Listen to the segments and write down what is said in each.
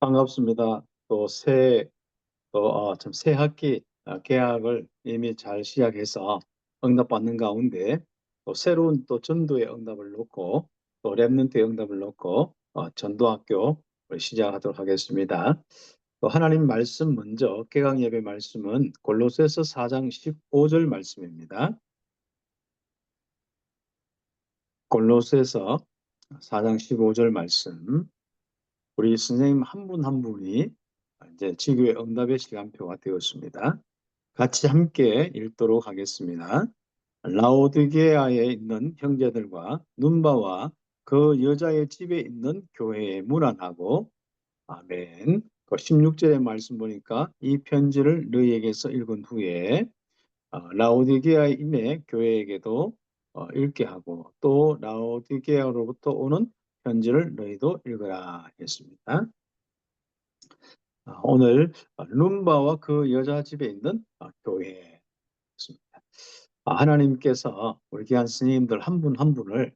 반갑습니다. 또 새, 또, 어, 참, 새 학기 어, 개학을 이미 잘 시작해서 응답받는 가운데 또 새로운 또 전도의 응답을 놓고 또 랩런트의 응답을 놓고 어, 전도학교 시작하도록 하겠습니다. 또 하나님 말씀 먼저 개강 예배 말씀은 골로새서 4장 15절 말씀입니다. 골로새서 4장 15절 말씀 우리 선생님 한분한 분이 이제 지교의 응답의 시간표가 되었습니다. 같이 함께 읽도록 하겠습니다. 라오드게아에 있는 형제들과 눈바와 그 여자의 집에 있는 교회에 문안하고 아멘. 그 16절의 말씀 보니까 이 편지를 너희에게서 읽은 후에 어, 라오디게아에 있는 교회에게도 어, 읽게 하고 또 라오디게아로부터 오는 편지를 너희도 읽어라 했습니다. 아, 오늘 룸바와 그 여자 집에 있는 아, 교회였습니다. 아, 하나님께서 우리 귀한 스님들 한분한 분을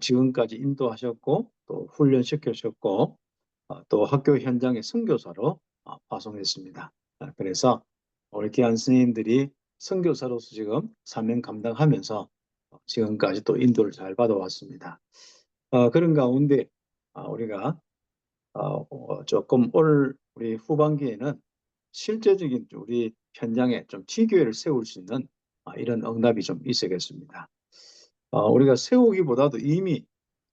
지금까지 인도하셨고 또 훈련시켜주셨고 또 학교 현장의 선교사로 파송했습니다. 그래서 우리 귀한 스님들이 선교사로서 지금 사명 감당하면서 지금까지 또 인도를 잘 받아왔습니다. 어, 그런 가운데 어, 우리가 어, 조금 올 우리 후반기에는 실제적인 우리 현장에 좀 지교회를 세울 수 있는 이런 응답이 좀 있어야겠습니다. 우리가 세우기보다도 이미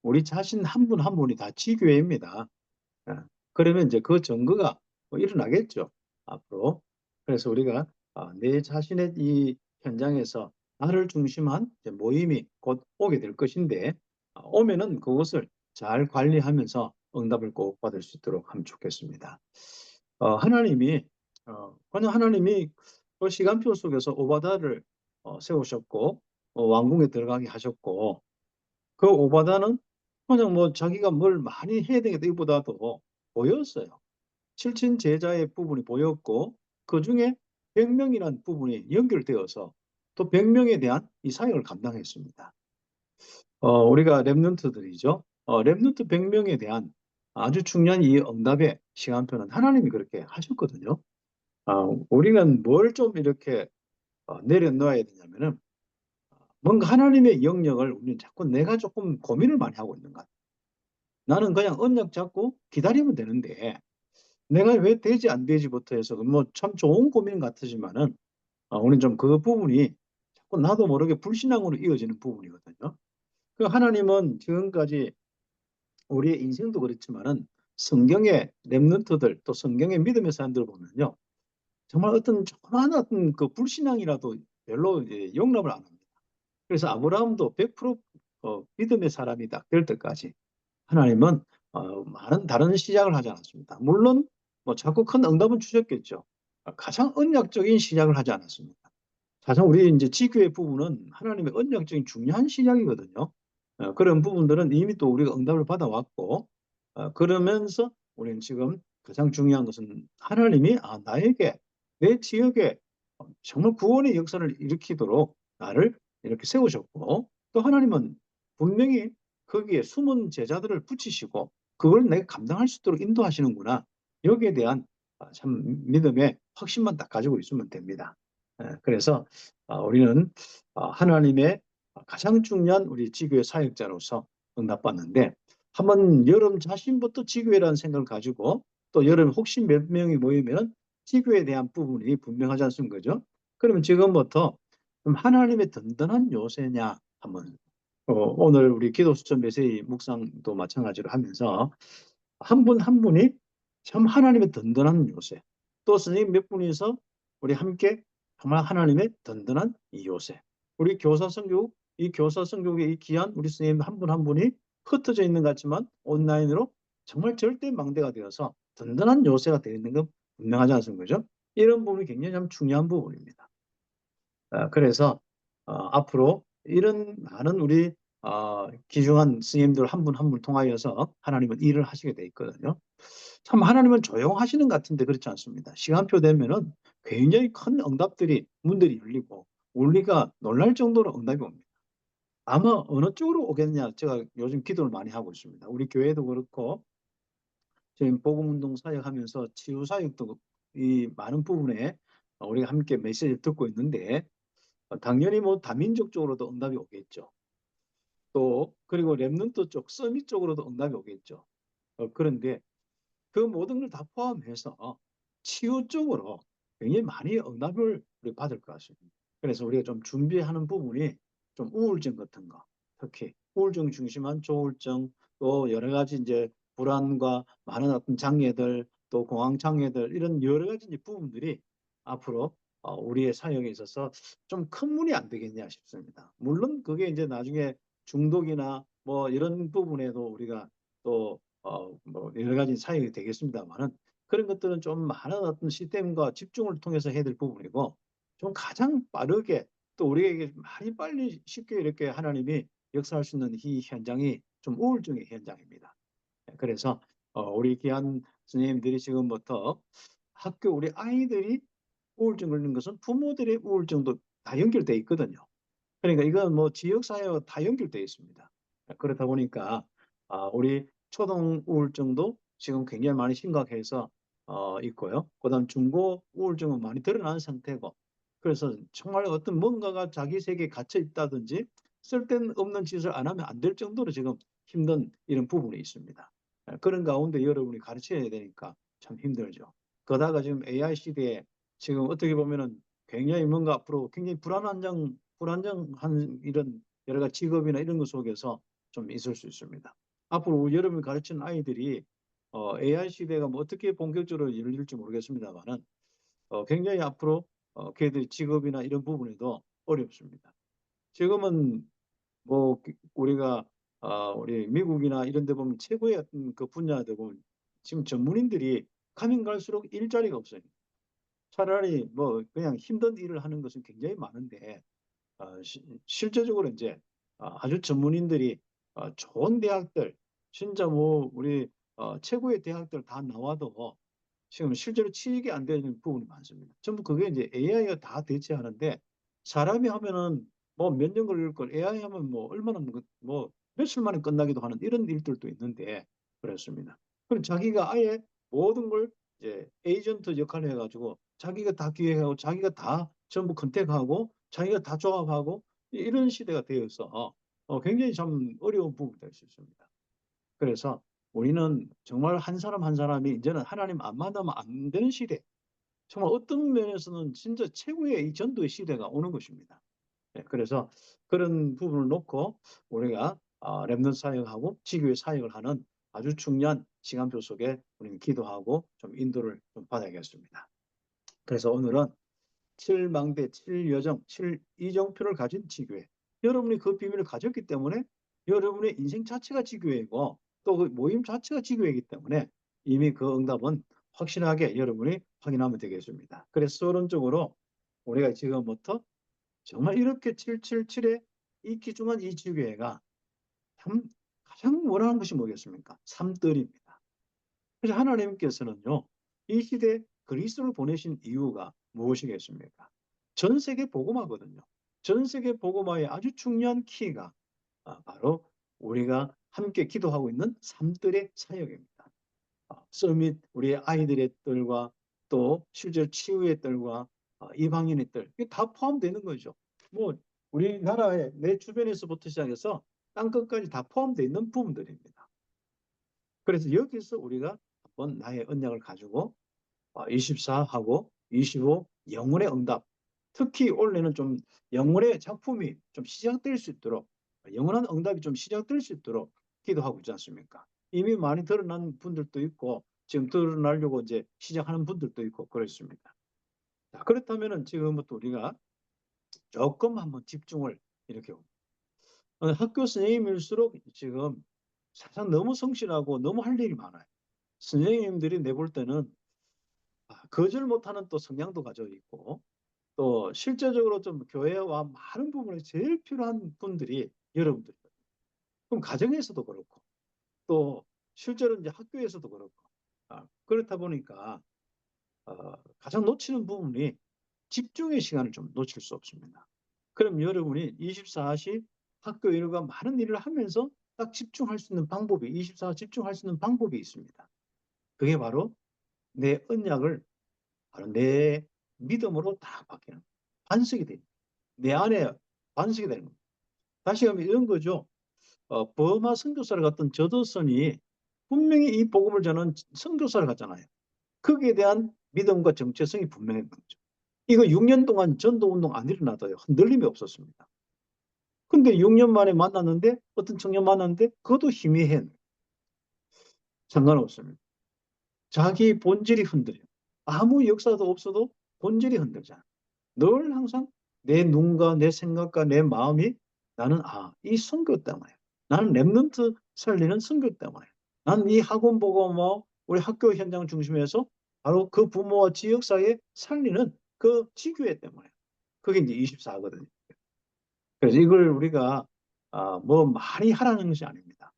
우리 자신 한 분한 분이 다 지교회입니다. 그러면 이제 그 증거가 뭐 일어나겠죠. 앞으로. 그래서 우리가 내 자신의 이 현장에서 나를 중심한 모임이 곧 오게 될 것인데 오면은 그것을 잘 관리하면서 응답을 꼭 받을 수 있도록 하면 좋겠습니다. 어, 하나님이 어, 하나님이 그 시간표 속에서 오바다를 어, 세우셨고 어, 왕궁에 들어가게 하셨고 그 오바다는 그냥 뭐 자기가 뭘 많이 해야 되겠다 이보다도 보였어요. 칠친 제자의 부분이 보였고 그 중에 100명이라는 부분이 연결되어서 또 100명에 대한 이 사역을 감당했습니다. 어, 우리가 랩런트들이죠. 어, 랩런트 100명에 대한 아주 중요한 이 응답의 시간표는 하나님이 그렇게 하셨거든요. 어, 우리는 뭘 좀 이렇게 어, 내려놓아야 되냐면은 뭔가 하나님의 영역을 우리는 자꾸 내가 조금 고민을 많이 하고 있는 것. 나는 그냥 언약 잡고 기다리면 되는데 내가 왜 되지 안 되지부터 해서 뭐 참 좋은 고민 같으지만은 어, 우리는 좀 그 부분이 자꾸 나도 모르게 불신앙으로 이어지는 부분이거든요. 그 하나님은 지금까지 우리의 인생도 그렇지만은 성경의 랩런트들 또 성경의 믿음의 사람들 보면요. 정말 어떤 조그마한 어떤 그 불신앙이라도 별로 용납을 안 합니다. 그래서 아브라함도 100% 어, 믿음의 사람이 딱될 때까지 하나님은 어, 많은 다른 시작을 하지 않았습니다. 물론 뭐 자꾸 큰 응답은 주셨겠죠. 가장 언약적인 시작을 하지 않았습니다. 가장 우리 이제 지교의 부분은 하나님의 언약적인 중요한 시작이거든요. 어, 그런 부분들은 이미 또 우리가 응답을 받아왔고 어, 그러면서 우리는 지금 가장 중요한 것은 하나님이 아 나에게 내 지역에 정말 구원의 역사를 일으키도록 나를 이렇게 세우셨고 또 하나님은 분명히 거기에 숨은 제자들을 붙이시고 그걸 내가 감당할 수 있도록 인도하시는구나 여기에 대한 아, 참 믿음의 확신만 딱 가지고 있으면 됩니다. 예, 그래서 아, 우리는 아, 하나님의 가장 중요한 우리 지교회 사역자로서 응답받는데 한번 여러분 자신부터 지교회라는 생각을 가지고 또 여러분 혹시 몇 명이 모이면 지교회에 대한 부분이 분명하지 않습니까? 그죠? 그러면 지금부터 하나님의 든든한 요새냐 한번 어, 오늘 우리 기도 수천 메시지 묵상도 마찬가지로 하면서 한 분한 한 분이 참 하나님의 든든한 요새 또 선생님 몇 분이서 우리 함께 정말 하나님의 든든한 이 요새 우리 교사 성교육 이 교사 성교육의 이 귀한 우리 스님 한 분 한 분이 흩어져 있는 것 같지만 온라인으로 정말 절대 망대가 되어서 든든한 요새가 되어 있는 건 분명하지 않습니까? 그죠? 이런 부분이 굉장히 참 중요한 부분입니다. 어, 그래서 어, 앞으로 이런 많은 우리 어, 귀중한 스님들 한 분 한 분 통하여서 하나님은 일을 하시게 돼 있거든요. 참 하나님은 조용하시는 것 같은데 그렇지 않습니다. 시간표 되면은 굉장히 큰 응답들이 문들이 열리고 우리가 놀랄 정도로 응답이 옵니다. 아마 어느 쪽으로 오겠냐 제가 요즘 기도를 많이 하고 있습니다. 우리 교회도 그렇고 지금 복음운동 사역하면서 치유 사역도 이 많은 부분에 우리가 함께 메시지를 듣고 있는데 어, 당연히 뭐 다민족적으로도 응답이 오겠죠. 또 그리고 랩런트 쪽, 서밋 쪽으로도 응답이 오겠죠. 어, 그런데 그 모든 걸 다 포함해서 치유 쪽으로 굉장히 많이 응답을 우리 받을 것 같습니다. 그래서 우리가 좀 준비하는 부분이 좀 우울증 같은 거, 특히 우울증 중심한 조울증, 또 여러 가지 이제 불안과 많은 어떤 장애들, 또 공황 장애들 이런 여러 가지 부분들이 앞으로 어, 우리의 사역에 있어서 좀 큰 문이 안 되겠냐 싶습니다. 물론 그게 이제 나중에 중독이나 뭐 이런 부분에도 우리가 또 어, 뭐 여러 가지 사역이 되겠습니다만은 그런 것들은 좀 많은 어떤 시스템과 집중을 통해서 해야 될 부분이고 좀 가장 빠르게 또 우리에게 많이 빨리 쉽게 이렇게 하나님이 역사할 수 있는 이 현장이 좀 우울증의 현장입니다. 그래서 어, 우리 귀한 선생님들이 지금부터 학교 우리 아이들이 우울증 걸리는 것은 부모들의 우울증도 다 연결돼 있거든요. 그러니까 이건 뭐 지역사회와 다 연결돼 있습니다. 그렇다 보니까 아, 우리 초동 우울증도 지금 굉장히 많이 심각해서 어, 있고요. 그다음 중고 우울증은 많이 드러난 상태고 그래서 정말 어떤 뭔가가 자기 세계에 갇혀 있다든지 쓸데없는 짓을 안 하면 안 될 정도로 지금 힘든 이런 부분이 있습니다. 그런 가운데 여러분이 가르쳐야 되니까 참 힘들죠. 거다가 지금 AI 시대에 지금 어떻게 보면은 굉장히 뭔가 앞으로 굉장히 불안한 불안정한 이런 여러 가지 직업이나 이런 것 속에서 좀 있을 수 있습니다. 앞으로 여러분이 가르치는 아이들이 어, AI 시대가 뭐 어떻게 본격적으로 열릴지 모르겠습니다만은 어, 굉장히 앞으로 어, 걔들 직업이나 이런 부분에도 어렵습니다. 지금은 뭐 우리가 어, 우리 미국이나 이런 데 보면 최고의 그 분야들 보면 지금 전문인들이 가면 갈수록 일자리가 없어요. 차라리 뭐 그냥 힘든 일을 하는 것은 굉장히 많은데 어, 시, 실제적으로 이제 어, 아주 전문인들이 어, 좋은 대학들 진짜 뭐 우리 어, 최고의 대학들 다 나와도 지금 실제로 취직이 안 되는 부분이 많습니다. 전부 그게 이제 AI가 다 대체하는데 사람이 하면은 뭐 몇 년 걸릴 걸 AI 하면 뭐 얼마나 뭐, 뭐 며칠 만에 끝나기도 하는 이런 일들도 있는데 그렇습니다. 그럼 자기가 아예 모든 걸 이제 에이전트 역할을 해가지고 자기가 다 기획하고 자기가 다 전부 컨택하고 자기가 다 조합하고 이런 시대가 되어서 어, 굉장히 참 어려운 부분이 될 수 있습니다. 그래서 우리는 정말 한 사람 한 사람이 이제는 하나님 안 만나면 안 되는 시대. 정말 어떤 면에서는 진짜 최고의 이 전도의 시대가 오는 것입니다. 네, 그래서 그런 부분을 놓고 우리가 어, 랩넌 사역하고 지교회 사역을 하는 아주 중요한 시간표 속에 우리는 기도하고 좀 인도를 좀 받아야겠습니다. 그래서 오늘은 7망대, 7여정, 7이정표를 가진 지교회. 여러분이 그 비밀을 가졌기 때문에 여러분의 인생 자체가 지교회고 또 그 모임 자체가 지교회이기 때문에 이미 그 응답은 확실하게 여러분이 확인하면 되겠습니다. 그래서 서론적으로 우리가 지금부터 정말 이렇게 777의 이 귀중한 이 지교회가 참 가장 원하는 것이 뭐겠습니까? 삼들입니다. 그래서 하나님께서는요, 이 시대 그리스도를 보내신 이유가 무엇이겠습니까? 전 세계 복음화거든요. 전 세계 복음화의 아주 중요한 키가 아, 바로 우리가 함께 기도하고 있는 삼들의 사역입니다. 아, 서밋 우리 아이들의 뜰과 또 실제 치유의 뜰과 아, 이방인의 뜰 이게 다 포함되는 거죠. 뭐 우리나라의 내 주변에서부터 시작해서 땅 끝까지 다 포함되어 있는 부분들입니다. 그래서 여기서 우리가 한번 나의 언약을 가지고 24하고 어, 25 영혼의 응답 특히 올해는 좀 영혼의 작품이 좀 시작될 수 있도록 영원한 응답이 좀 시작될 수 있도록 기도하고 있지 않습니까? 이미 많이 드러난 분들도 있고 지금 드러나려고 이제 시작하는 분들도 있고 그렇습니다. 자, 그렇다면은 지금부터 우리가 조금 한번 집중을 이렇게 어, 학교 선생님일수록 지금 사실 너무 성실하고 너무 할 일이 많아요. 선생님들이 내볼 때는 아, 거절 못하는 또 성향도 가지고 있고 또 실제적으로 좀 교회와 많은 부분에 제일 필요한 분들이 여러분들. 그럼 가정에서도 그렇고 또 실제로 이제 학교에서도 그렇고 아, 그렇다 보니까 어, 가장 놓치는 부분이 집중의 시간을 좀 놓칠 수 없습니다. 그럼 여러분이 24시 학교 일과 많은 일을 하면서 딱 집중할 수 있는 방법이 24시 집중할 수 있는 방법이 있습니다. 그게 바로 내 언약을 바로 내 믿음으로 다 바뀌는. 반석이 됩니다. 내 안에 반석이 되는 겁니다. 다시 하면 이런 거죠. 어, 버마 선교사를 갔던 저도선이 분명히 이 복음을 전한 선교사를 갔잖아요. 거기에 대한 믿음과 정체성이 분명했던 거죠. 이거 6년 동안 전도운동 안 일어나도요. 흔들림이 없었습니다. 근데 6년 만에 만났는데 어떤 청년 만났는데 그것도 희미해. 상관없습니다. 자기 본질이 흔들려. 아무 역사도 없어도 본질이 흔들잖아. 늘 항상 내 눈과 내 생각과 내 마음이 나는 아, 이 선교 때문에 나는 랩런트 살리는 선교 때문에 나는 이 학원 보고 뭐 우리 학교 현장 중심에서 바로 그 부모와 지역 사회에 살리는 그 지교회 때문에 그게 이제 24거든요. 그래서 이걸 우리가 아, 뭐 많이 하라는 것이 아닙니다.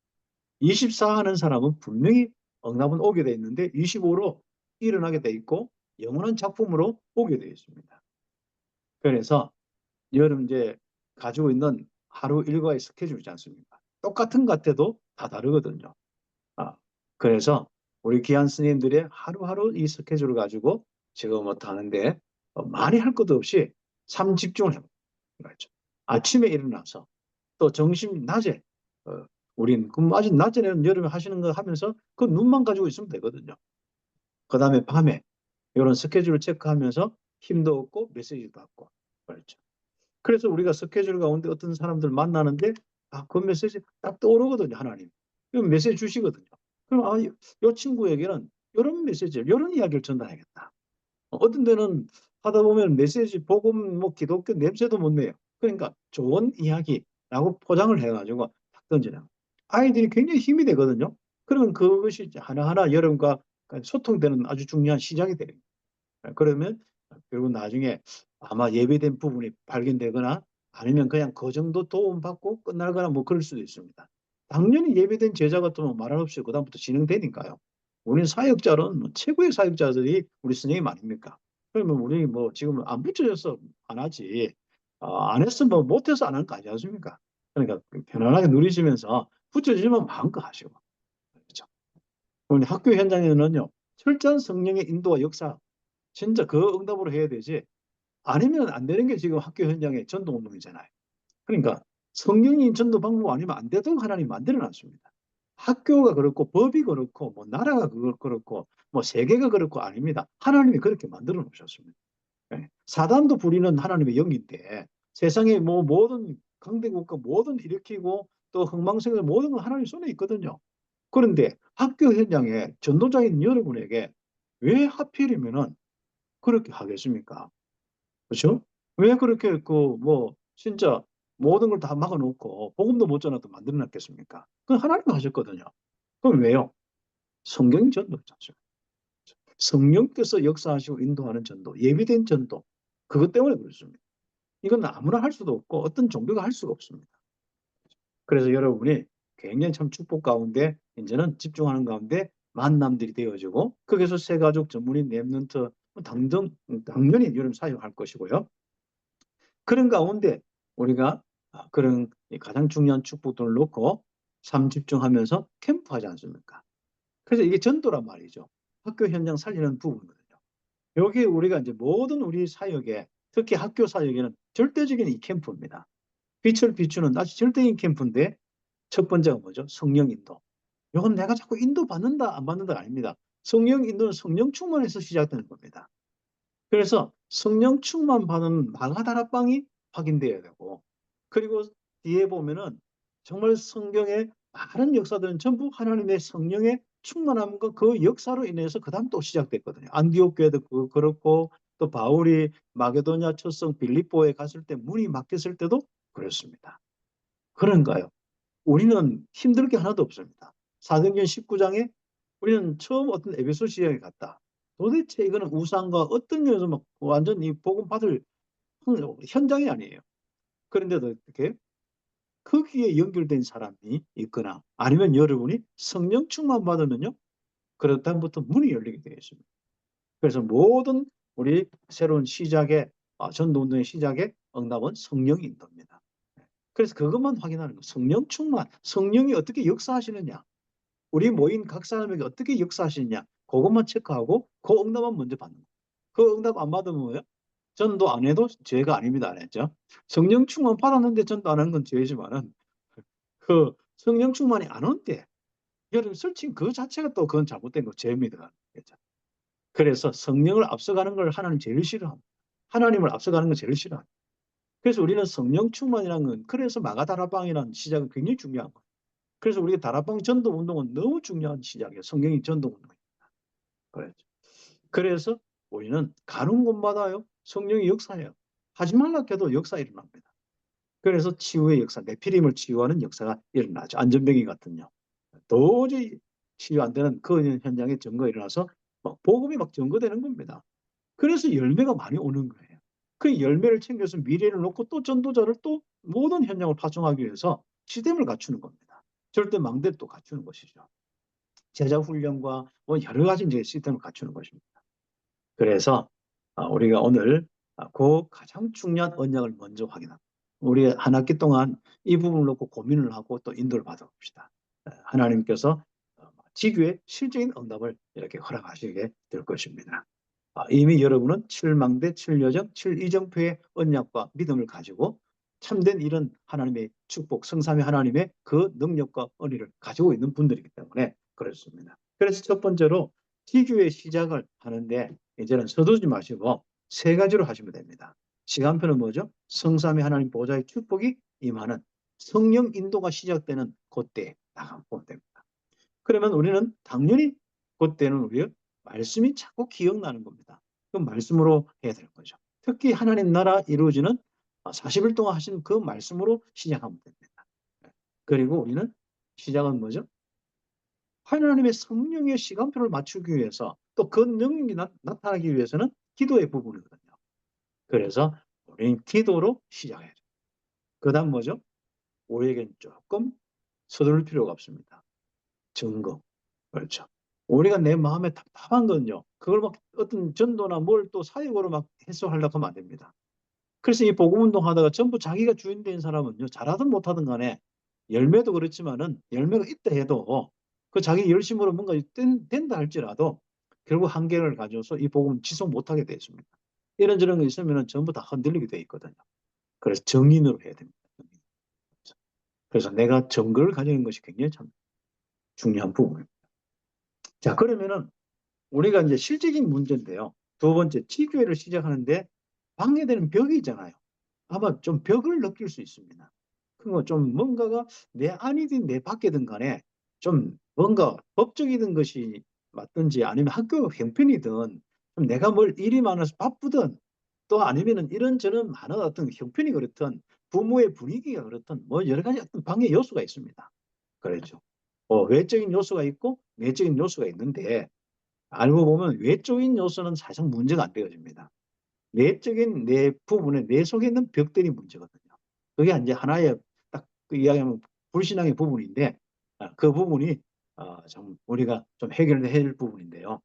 24 하는 사람은 분명히 응답은 오게 돼 있는데 25로 일어나게 돼 있고 영원한 작품으로 오게 돼 있습니다. 그래서 여러분 이제 가지고 있는 하루 일과의 스케줄이지 않습니까? 똑같은 것 같아도 다 다르거든요. 아, 그래서 우리 귀한 스님들의 하루하루 이 스케줄을 가지고 지금 뭐 하는데 어, 많이 할 것도 없이 삶 집중을 해요. 그렇죠. 아침에 일어나서 또 점심 낮에 어, 우린 그럼 아직 낮에는 여름에 하시는 거 하면서 그 눈만 가지고 있으면 되거든요. 그 다음에 밤에 이런 스케줄을 체크하면서 힘도 얻고 메시지도 받고 그렇죠. 그래서 우리가 스케줄 가운데 어떤 사람들 만나는데 아, 그 메시지 딱 떠오르거든요, 하나님. 그 메시지 주시거든요. 그럼 아, 이, 이 친구에게는 이런 메시지를, 이런 이야기를 전달하겠다. 어떤 데는 하다 보면 메시지, 복음, 뭐 기독교 냄새도 못 내요. 그러니까 좋은 이야기라고 포장을 해가지고 딱 던지는 아이들이 굉장히 힘이 되거든요. 그러면 그것이 하나하나 여러분과 소통되는 아주 중요한 시작이 되는 거예요. 그러면 결국 나중에 아마 예배된 부분이 발견되거나 아니면 그냥 그 정도 도움받고 끝날 거나 뭐 그럴 수도 있습니다. 당연히 예배된 제자 같으면 말할 없이 그 다음부터 진행되니까요. 우리는 사역자는 뭐 최고의 사역자들이 우리 스님이 아닙니까? 그러면 우리 뭐 지금 안 붙여져서 안 하지. 어, 안 했으면 뭐 못해서 안 하는 거 아니지 않습니까? 그러니까 편안하게 누리시면서 붙여지면 마음껏 하시고. 그렇죠. 우리 학교 현장에는요. 철저한 성령의 인도와 역사 진짜 그 응답으로 해야 되지 아니면 안 되는 게 지금 학교 현장의 전도 운동이잖아요. 그러니까 성령인 전도 방법 아니면 안 되도록 하나님 만들어 놨습니다. 학교가 그렇고 법이 그렇고 뭐 나라가 그렇고 뭐 세계가 그렇고 아닙니다. 하나님이 그렇게 만들어 놓으셨습니다. 네. 사단도 부리는 하나님의 영인데 세상에 뭐 모든 강대국가 모든 일으키고 또 흥망성쇠 모든 건 하나님 손에 있거든요. 그런데 학교 현장에 전도자인 여러분에게 왜 하필이면은 그렇게 하겠습니까? 그렇죠? 왜 그렇게 그 뭐 진짜 모든 걸 다 막아놓고 복음도 못 전하도 만들어놨겠습니까? 그건 하나님 하셨거든요. 그럼 왜요? 성경 전도잖아요. 성령께서 역사하시고 인도하는 전도, 예비된 전도, 그것 때문에 그렇습니다. 이건 아무나 할 수도 없고 어떤 종교가 할 수가 없습니다. 그래서 여러분이 굉장히 참 축복 가운데 이제는 집중하는 가운데 만남들이 되어지고 거기서 세가족 전문인 랩런트 당정, 당연히 여러분 사용할 것이고요. 그런 가운데 우리가 아, 그런 가장 중요한 축복들을 놓고 삶 집중하면서 캠프하지 않습니까? 그래서 이게 전도란 말이죠. 학교 현장 살리는 부분이거든요. 여기 우리가 이제 모든 우리 사역에 특히 학교 사역에는 절대적인 이 캠프입니다. 빛을 비추는 아주 절대적인 캠프인데 첫 번째가 뭐죠? 성령 인도. 이건 내가 자꾸 인도 받는다 안 받는다가 아닙니다. 성령 인도는 성령 충만에서 시작되는 겁니다. 그래서 성령 충만 받은 마가다라빵이 확인되어야 되고 그리고 뒤에 보면은 정말 성경의 많은 역사들은 전부 하나님의 성령의 충만함과 그 역사로 인해서 그 다음 또 시작됐거든요. 안디옥 교회도 그 그렇고 또 바울이 마게도냐 첫성 빌립보에 갔을 때 문이 막혔을 때도 그렇습니다. 그런가요? 우리는 힘들 게 하나도 없습니다. 사도행전 19장에 우리는 처음 어떤 에베소 지역에 갔다. 도대체 이거는 우상과 어떤 면에서 막 완전 히 복음 받을 현장이 아니에요. 그런데도 어떻게 거기에 연결된 사람이 있거나 아니면 여러분이 성령 충만 받으면요. 그렇다부터 문이 열리게 되어 있습니다. 그래서 모든 우리 새로운 시작의 아, 전도운동의 시작에 응답은 성령 인도입니다. 그래서 그것만 확인하는 거. 성령 충만, 성령이 어떻게 역사하시느냐, 우리 모인 각 사람에게 어떻게 역사하시느냐 그것만 체크하고 그 응답만 먼저 받는 거예요. 그 응답 안 받으면 뭐예요? 전도 안 해도 죄가 아닙니다. 안 했죠? 성령 충만 받았는데 전도 안한건 죄지만은 그 성령 충만이 안 온대. 여러분 설칭 그 자체가 또 그건 잘못된 거 죄입니다. 그렇죠? 그래서 성령을 앞서가는 걸 하나님 제일 싫어합니다. 하나님을 앞서가는 걸 제일 싫어합니다. 그래서 우리는 성령 충만이라는 건 그래서 마가다라방이라는 시작은 굉장히 중요한 거예요. 그래서 우리가 다락방 전도 운동은 너무 중요한 시작이에요. 성경이 전도 운동입니다. 그렇죠. 그래서 우리는 가는 곳마다요 성령이 역사해요. 하지 말라 해도 역사 일어납니다. 그래서 치유의 역사, 내피림을 치유하는 역사가 일어나죠. 안전병이 같은요. 도저히 치유 안 되는 그 현장에 증거가 일어나서 막 복음이 막 증거되는 겁니다. 그래서 열매가 많이 오는 거예요. 그 열매를 챙겨서 미래를 놓고 또 전도자를 또 모든 현장을 파송하기 위해서 시스템을 갖추는 겁니다. 절대 망대를 또 갖추는 것이죠. 제자 훈련과 뭐 여러 가지 이제 시스템을 갖추는 것입니다. 그래서 아, 우리가 오늘 아, 그 가장 중요한 언약을 먼저 확인합니다. 우리 한 학기 동안 이 부분을 놓고 고민을 하고 또 인도를 받아봅시다. 하나님께서 어, 지교의 실적인 응답을 이렇게 허락하시게 될 것입니다. 아, 이미 여러분은 7망대, 7여정, 7이정표의 언약과 믿음을 가지고 참된 이런 하나님의 축복, 성삼의 하나님의 그 능력과 은혜를 가지고 있는 분들이기 때문에 그렇습니다. 그래서 첫 번째로 지교의 시작을 하는데 이제는 서두지 마시고 세 가지로 하시면 됩니다. 시간표는 뭐죠? 성삼의 하나님 보좌의 축복이 임하는 성령 인도가 시작되는 그때 나가보면 됩니다. 그러면 우리는 당연히 그때는 우리 말씀이 자꾸 기억나는 겁니다. 그 말씀으로 해야 될 거죠. 특히 하나님 나라 이루어지는 40일 동안 하신 그 말씀으로 시작하면 됩니다. 그리고 우리는 시작은 뭐죠? 하나님의 성령의 시간표를 맞추기 위해서 또 그 능력이 나, 타나기 위해서는 기도의 부분이거든요. 그래서 우리는 기도로 시작해야죠. 그 다음 뭐죠? 우리에겐 조금 서두를 필요가 없습니다. 증거. 그렇죠. 우리가 내 마음에 답답한 건요. 그걸 막 어떤 전도나 뭘 또 사역으로 막 해소하려고 하면 안 됩니다. 그래서 이 복음 운동 하다가 전부 자기가 주인 된 사람은요. 잘하든 못하든 간에 열매도 그렇지만은 열매가 있다 해도 그 자기 열심으로 뭔가 된, 된다 할지라도 결국 한계를 가져서 이 복음을 지속 못하게 되어 있습니다. 이런저런 거 있으면 전부 다 흔들리게 되어 있거든요. 그래서 정인으로 해야 됩니다. 그래서 내가 정거를 가지는 것이 굉장히 참 중요한 부분입니다. 자, 그러면은 우리가 이제 실질적인 문제인데요. 두 번째, 지교회를 시작하는데 방해되는 벽이 있잖아요. 아마 좀 벽을 느낄 수 있습니다. 그거 좀 뭔가가 내 안이든 내 밖이든 간에 좀 뭔가 법적이든 것이 맞든지 아니면 학교 형편이든 좀 내가 뭘 일이 많아서 바쁘든 또 아니면은 이런저런 많은 어떤 형편이 그렇든 부모의 분위기가 그렇든 뭐 여러 가지 어떤 방해 요소가 있습니다. 그렇죠. 어, 외적인 요소가 있고 내적인 요소가 있는데 알고 보면 외적인 요소는 사실 문제가 안 되어집니다. 내적인 내 부분에 내 속에 있는 벽들이 문제거든요. 그게 이제 하나의 딱 그 이야기하면 불신앙의 부분인데 아, 그 부분이 어, 좀 우리가 좀 해결해야 할 부분인데요.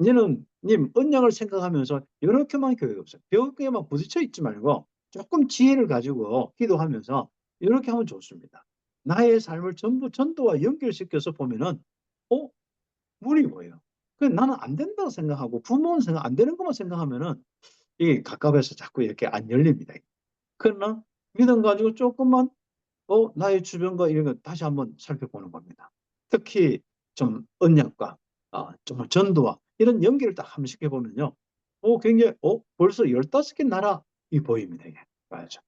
이제는 님 언양을 생각하면서 이렇게만 교회가 없어요. 벽에만 부딪혀 있지 말고 조금 지혜를 가지고 기도하면서 이렇게 하면 좋습니다. 나의 삶을 전부 전도와 연결시켜서 보면은 어? 문이 뭐예요? 그 나는 안 된다고 생각하고 부모는 생각 안 되는 것만 생각하면은 이 가깝해서 자꾸 이렇게 안 열립니다. 그러나 믿음 가지고 조금만 어 나의 주변과 이런 거 다시 한번 살펴보는 겁니다. 특히 좀 언약과 어, 정말 전도와 이런 연계를 딱 한번 시켜보면요. 어, 굉장히, 어, 벌써 15개 나라 이 보입니다. 이게. 맞죠.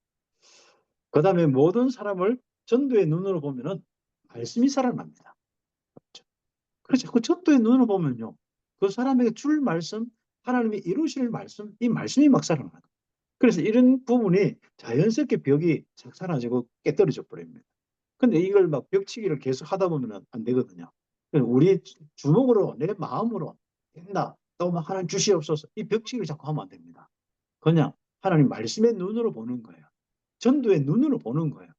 그 다음에 모든 사람을 전도의 눈으로 보면은 말씀이 살아납니다. 그렇죠. 그래서 그 전도의 눈으로 보면요. 그 사람에게 줄 말씀, 하나님이 이루실 말씀, 이 말씀이 막 살아나요. 그래서 이런 부분이 자연스럽게 벽이 싹 사라지고 깨떨어져 버립니다. 근데 이걸 막 벽치기를 계속 하다 보면 안 되거든요. 우리 주먹으로, 내 마음으로 된다. 또 막 하나님 주시옵소서. 이 벽치기를 자꾸 하면 안 됩니다. 그냥 하나님 말씀의 눈으로 보는 거예요. 전도의 눈으로 보는 거예요.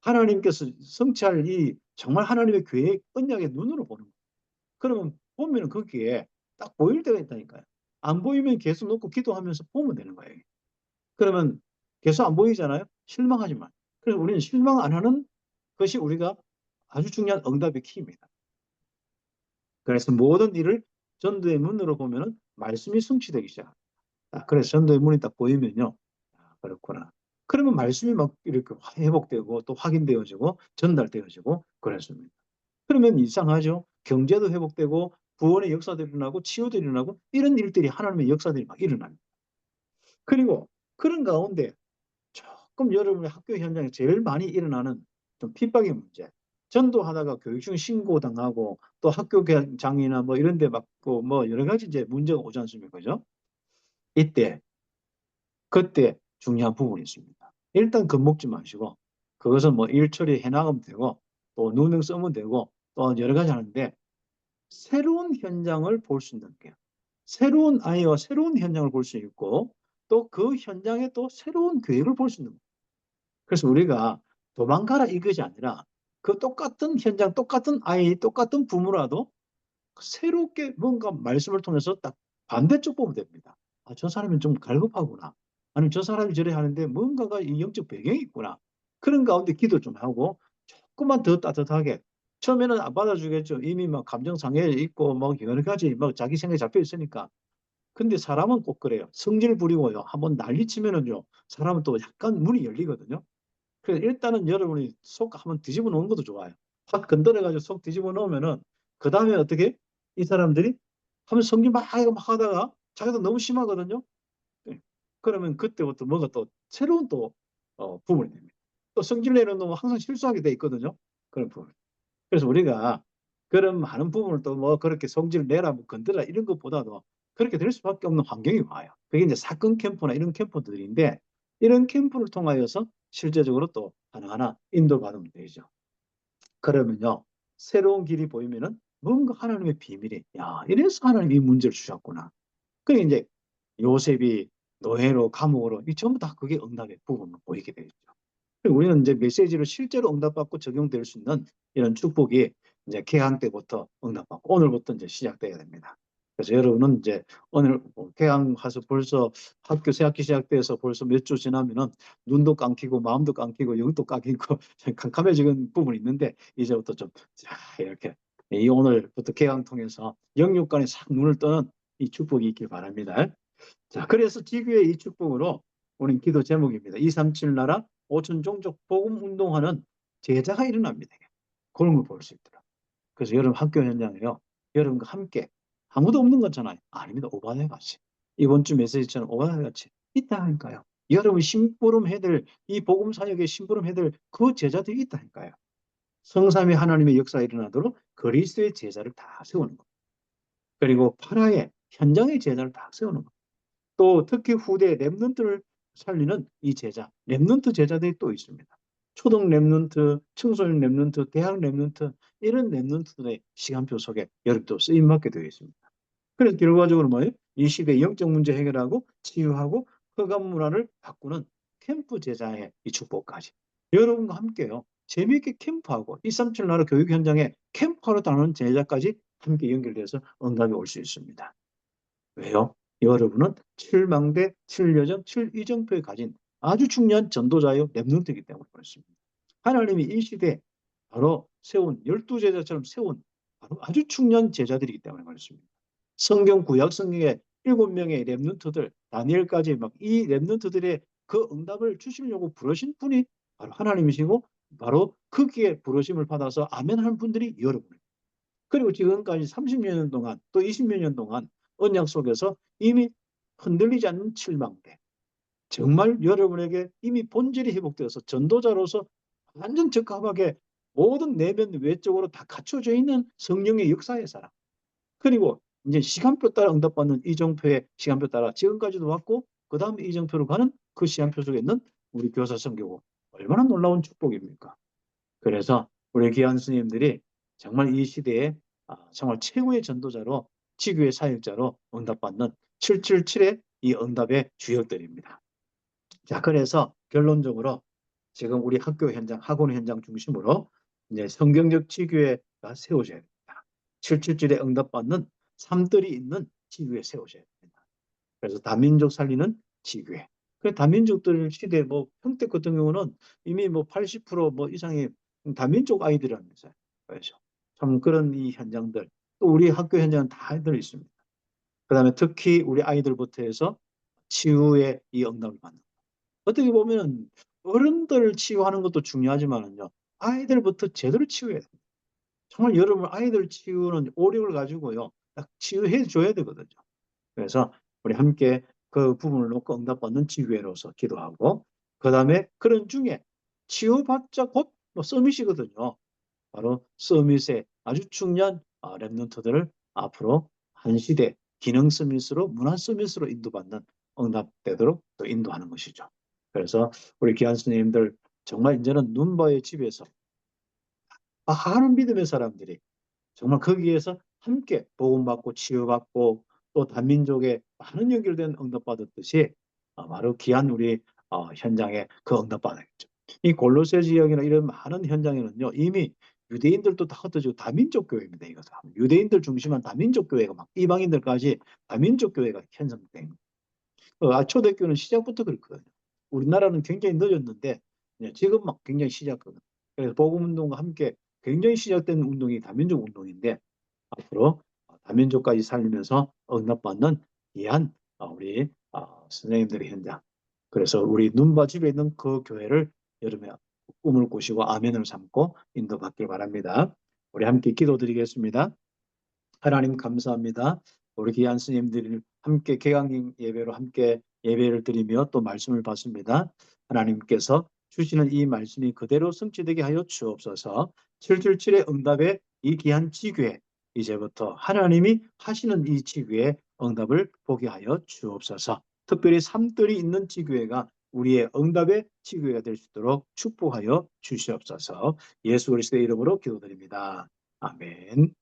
하나님께서 성취할 이 정말 하나님의 계획, 언약의 눈으로 보는 거예요. 그러면 보면 거기에 딱 보일 때가 있다니까요. 안 보이면 계속 놓고 기도하면서 보면 되는 거예요. 그러면 계속 안 보이잖아요. 실망하지 마. 그래서 우리는 실망 안 하는 것이 우리가 아주 중요한 응답의 키입니다. 그래서 모든 일을 전도의 문으로 보면은 말씀이 성취되기 시작합니다. 아, 그래서 전도의 문이 딱 보이면요. 아, 그렇구나. 그러면 말씀이 막 이렇게 회복되고 또 확인되어지고 전달되어지고 그랬습니다. 그러면 이상하죠. 경제도 회복되고 구원의 역사도 일어나고 치유도 일어나고 이런 일들이 하나님의 역사들이 막 일어납니다. 그리고 그런 가운데 조금 여러분의 학교 현장에 제일 많이 일어나는 좀 핍박의 문제. 전도하다가 교육 중 신고당하고 또 학교 장이나 뭐 이런 데 맞고 뭐 여러 가지 이제 문제가 오지 않습니까? 그죠? 이때 그때 중요한 부분이 있습니다. 일단 겁먹지 마시고 그것은 뭐 일처리 해나가면 되고 또 누명 쓰면 되고 또 여러 가지 하는데 새로운 현장을 볼 수 있는 게 새로운 아이와 새로운 현장을 볼 수 있고 또 그 현장에 또 새로운 계획을 볼 수 있는 거예요. 그래서 우리가 도망가라 이것이 아니라 그 똑같은 현장, 똑같은 아이, 똑같은 부모라도 새롭게 뭔가 말씀을 통해서 딱 반대쪽 보면 됩니다. 아, 저 사람은 좀 갈급하구나. 아니면 저 사람이 저래 하는데 뭔가가 이 영적 배경이 있구나. 그런 가운데 기도 좀 하고 조금만 더 따뜻하게 처음에는 안 받아주겠죠. 이미 막 감정 상해 있고 뭐 여러 가지 뭐 자기 생각이 잡혀 있으니까. 근데 사람은 꼭 그래요. 성질 부리고요. 한번 난리치면은요. 사람은 또 약간 문이 열리거든요. 그래서 일단은 여러분이 속 한번 뒤집어 놓는 것도 좋아요. 확 건드려 가지고 속 뒤집어 놓으면은 그 다음에 어떻게 이 사람들이 하면 성질 막, 막 하다가 자기도 너무 심하거든요. 네. 그러면 그때부터 뭐가 또 새로운 또 어, 부분이 됩니다. 또 성질 내는 놈은 항상 실수하게 돼 있거든요. 그런 부분. 그래서 우리가 그런 많은 부분을 또 뭐 그렇게 성질을 내라, 뭐 건드라 이런 것보다도 그렇게 될 수밖에 없는 환경이 와요. 그게 이제 사건 캠프나 이런 캠프들인데 이런 캠프를 통하여서 실제적으로 또 하나하나 인도받으면 되죠. 그러면요. 새로운 길이 보이면은 뭔가 하나님의 비밀이 야 이래서 하나님이 문제를 주셨구나. 그게 이제 요셉이 노예로 감옥으로 이 전부 다 그게 응답의 부분으로 보이게 되죠. 우리는 이제 메시지를 실제로 응답받고 적용될 수 있는 이런 축복이 이제 개항 때부터 응답받고 오늘부터 이제 시작돼야 됩니다. 그래서 여러분은 이제 오늘 뭐 개항 가서 벌써 학교 새학기 시작돼서 벌써 몇 주 지나면은 눈도 감기고 마음도 감기고 영도 감기고 캄캄해지는 부분이 있는데 이제부터 좀 자, 이렇게 이 오늘부터 개항 통해서 영육간에 싹 눈을 뜨는 이 축복이 있길 바랍니다. 자, 그래서 지구의 이 축복으로 우리는 기도 제목입니다. 237 나라 5천 종족 복음 운동하는 제자가 일어납니다. 그런 걸 볼 수 있더라. 그래서 여러분 학교 현장에요. 여러분과 함께 아무도 없는 거잖아요. 아닙니다. 오바네 같이. 이번 주 메시지처럼 오바네 같이 있다니까요. 여러분 심부름 해들 이 복음 사역에 심부름 해들 그 제자들이 있다니까요. 성삼위 하나님의 역사가 일어나도록 그리스도의 제자를 다 세우는 것. 그리고 파라의 현장의 제자를 다 세우는 것. 또 특히 후대 랩런트를 살리는 이 제자, 랩런트 제자들이 또 있습니다. 초등 랩런트, 청소년 랩런트, 대학 랩런트 이런 랩런트들의 시간표 속에 여러분도 쓰임받게 되어 있습니다. 그래서 결과적으로 뭐예요? 이 시대의 영적 문제 해결하고 치유하고 허감 문화를 바꾸는 캠프 제자의 이 축복까지 여러분과 함께요. 재미있게 캠프하고 237 나라 교육 현장에 캠프하러 다니는 제자까지 함께 연결돼서 응답이 올 수 있습니다. 왜요? 여러분은 7망대, 7여정, 7이정표에 가진 아주 중요한 전도자요 랩런트이기 때문에 그렇습니다. 하나님이 이 시대에 바로 세운 열두 제자처럼 세운 바로 아주 중요한 제자들이기 때문에 그렇습니다. 성경 구약 성경에 일곱 명의 랩런트들 다니엘까지 막 이 랩런트들의 그 응답을 주시려고 부르신 분이 바로 하나님이시고 바로 크기에 부르심을 받아서 아멘 하는 분들이 여러분입니다. 그리고 지금까지 30여 년 동안 또 20여 년 동안 언약 속에서 이미 흔들리지 않는 칠망대. 정말 여러분에게 이미 본질이 회복되어서 전도자로서 완전 적합하게 모든 내면 외적으로 다 갖춰져 있는 성령의 역사의 사람. 그리고 이제 시간표 따라 응답받는 이정표의 시간표 따라 지금까지도 왔고 그 다음 이정표로 가는 그 시간표 속에 있는 우리 교사 성교고 얼마나 놀라운 축복입니까? 그래서 우리 귀한 스님들이 정말 이 시대에 아, 정말 최고의 전도자로 지구의 사역자로 응답받는 777의 이 응답의 주역들입니다. 자, 그래서 결론적으로 지금 우리 학교 현장, 학원 현장 중심으로 이제 성경적 지교회가 세워져야 됩니다. 777에 응답받는 삶들이 있는 지교회 세워져야 됩니다. 그래서 다민족 살리는 지교회. 그 다민족들 시대 뭐 평택 같은 경우는 이미 뭐 80%뭐 이상의 다민족 아이들이라면서요. 그래서 참 그런 이 현장들 또 우리 학교 현장은 다 들어 있습니다. 그 다음에 특히 우리 아이들부터 해서 치유의 이 응답을 받는 거. 어떻게 보면 어른들 치유하는 것도 중요하지만은요. 아이들부터 제대로 치유해야 됩니다. 정말 여러분 아이들 치유는 오력을 가지고요. 딱 치유해 줘야 되거든요. 그래서 우리 함께 그 부분을 놓고 응답받는 지휘회로서 기도하고 그 다음에 그런 중에 치유받자 곧 뭐 서밋이거든요. 바로 서밋의 아주 중요한 어, 랩런트들을 앞으로 한 시대 기능 서밋으로 문화 서밋으로 인도받는 응답되도록 또 인도하는 것이죠. 그래서 우리 귀한 스님들 정말 이제는 눈바의 집에서 많은 믿음의 사람들이 정말 거기에서 함께 복음받고 치유받고 또 단민족의 많은 연결된 응답받았듯이 어, 바로 귀한 우리 어, 현장에 그 응답받았죠. 이 골로새 지역이나 이런 많은 현장에는요 이미 유대인들도 다 흩어지고 다민족 교회입니다. 이것은 유대인들 중심한 다민족 교회가 막 이방인들까지 다민족 교회가 형성된 어, 아, 초대교는 시작부터 그렇거든요. 우리나라는 굉장히 늦었는데 예, 지금 막 굉장히 시작거든요. 그래서 복음운동과 함께 굉장히 시작된 운동이 다민족 운동인데 앞으로 다민족까지 살리면서 응답받는 귀한 어, 우리 어, 선생님들의 현장. 그래서 우리 눈바 집에 있는 그 교회를 여름에 꿈을 꾸시고 아멘을 삼고 인도받길 바랍니다. 우리 함께 기도드리겠습니다. 하나님 감사합니다. 우리 귀한 스님들이 함께 개강 예배로 함께 예배를 드리며 또 말씀을 받습니다. 하나님께서 주시는 이 말씀이 그대로 성취되게 하여 주옵소서. 777의 응답의 이 귀한 지교회 이제부터 하나님이 하시는 이 지교의 응답을 보게 하여 주옵소서. 특별히 삼들이 있는 지교회가 우리의 응답의 지교회가 될 수 있도록 축복하여 주시옵소서. 예수 그리스도의 이름으로 기도드립니다. 아멘.